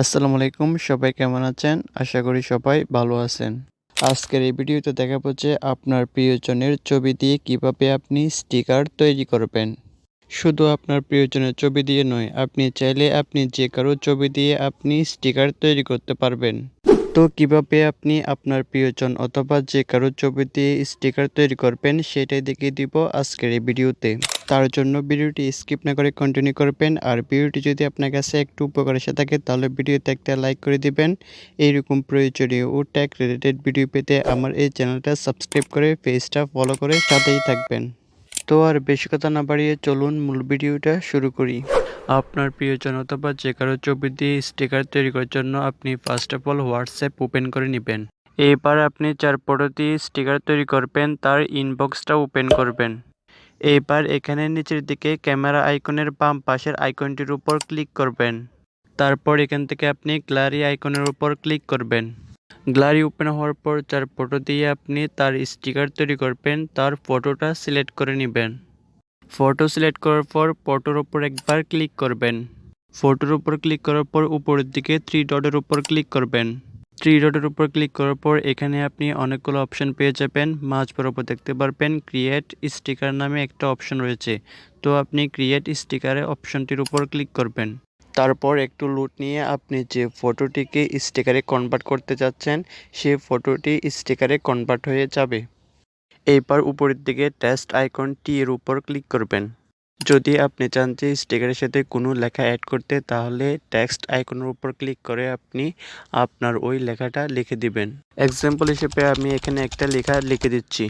আসসালামু আলাইকুম, সবাই কেমন আছেন? আশা করি সবাই ভালো আছেন। আজকের এই ভিডিওতে দেখা যে আপনার প্রিয়জনের ছবি দিয়ে কীভাবে আপনি স্টিকার তৈরি করবেন। শুধু আপনার প্রিয়জনের ছবি দিয়ে নয়, আপনি চাইলে আপনি যে কারও ছবি দিয়ে আপনি স্টিকার তৈরি করতে পারবেন। তো কীভাবে আপনি আপনার প্রিয়জন অথবা যে কারও ছবি দিয়ে স্টিকার তৈরি করবেন সেটাই দেখিয়ে দিব আজকের এই ভিডিওতে। তার জন্য ভিডিওটি স্কিপ না করে কন্টিনিউ করবেন আর ভিডিওটি যদি আপনার কাছে একটু উপকার এসে থাকে তাহলে ভিডিওতে একটা লাইক করে দিবেন। এইরকম প্রয়োজনীয় ও ট্যাগ রিলেটেড ভিডিও পেতে আমার এই চ্যানেলটা সাবস্ক্রাইব করে পেজটা ফলো করে সাথেই থাকবেন। তো আর বেশি কথা না বাড়িয়ে চলুন মূল ভিডিওটা শুরু করি। আপনার প্রিয়জন অথবা যে কারও ছবি দিয়ে স্টিকার তৈরি করার জন্য আপনি first of all WhatsApp open করে নেবেন। এবার আপনি যার ফটো দিয়ে স্টিকার তৈরি করবেন, তার ইনবক্সটা ওপেন করবেন। এবার এখানে নিচের দিকে ক্যামেরা আইকনের বাম পাশের আইকনটির উপর ক্লিক করবেন। তারপর এখান থেকে আপনি গ্যালারি আইকনের উপর ক্লিক করবেন। গ্যালারি ওপেন হওয়ার পর যার ফটো দিয়ে আপনি তার স্টিকার তৈরি করবেন, তার ফটোটা সিলেক্ট করে নেবেন। ফটো সিলেক্ট করার পর ফটোর উপর একবার ক্লিক করবেন। ফটোর উপর ক্লিক করার পর উপরের দিকে থ্রি ডটের উপর ক্লিক করবেন। থ্রি ডটের উপর ক্লিক করার পর এখানে আপনি অনেকগুলো অপশন পেয়ে যাবেন। মাঝ বরাবর দেখতে পারবেন ক্রিয়েট স্টিকার নামে একটা অপশন রয়েছে। তো আপনি ক্রিয়েট স্টিকারে অপশনটির উপর ক্লিক করবেন। তারপর একটু লুট নিয়ে আপনি যে ফটোটিকে স্টিকারে কনভার্ট করতে যাচ্ছেন, সেই ফটোটি স্টিকারে কনভার্ট হয়ে যাবে। এইবার উপরের দিকে টেস্ট আইকন টি এর উপর ক্লিক করবেন। যদি আপনি চান যে স্টিকারের সাথে কোনো লেখা অ্যাড করতে, তাহলে টেক্সট আইকনের উপর ক্লিক করে আপনি আপনার ওই লেখাটা লিখে দিবেন। এক্সাম্পল হিসেবে আমি এখানে একটা লেখা লিখে দিচ্ছি।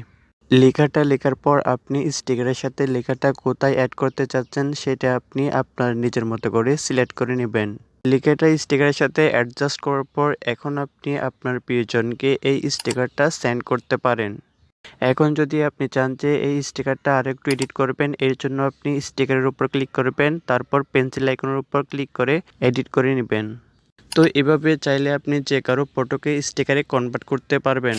লেখাটা লেখার পর আপনি স্টিকারের সাথে লেখাটা কোথায় অ্যাড করতে চাচ্ছেন সেটা আপনি আপনার নিজের মতো করে সিলেক্ট করে নেবেন। লেখাটা স্টিকারের সাথে অ্যাডজাস্ট করার পর এখন আপনি আপনার প্রিয়জনকে এই স্টিকারটা সেন্ড করতে পারেন। এখন যদি আপনি চান যে এই স্টিকারটা আরেকটু এডিট করবেন, এর জন্য আপনি স্টিকারের উপর ক্লিক করবেন, তারপর পেন্সিল আইকনের উপর ক্লিক করে এডিট করে নেবেন। তো এভাবে চাইলে আপনি যে কারও ফটোকে স্টিকারে কনভার্ট করতে পারবেন।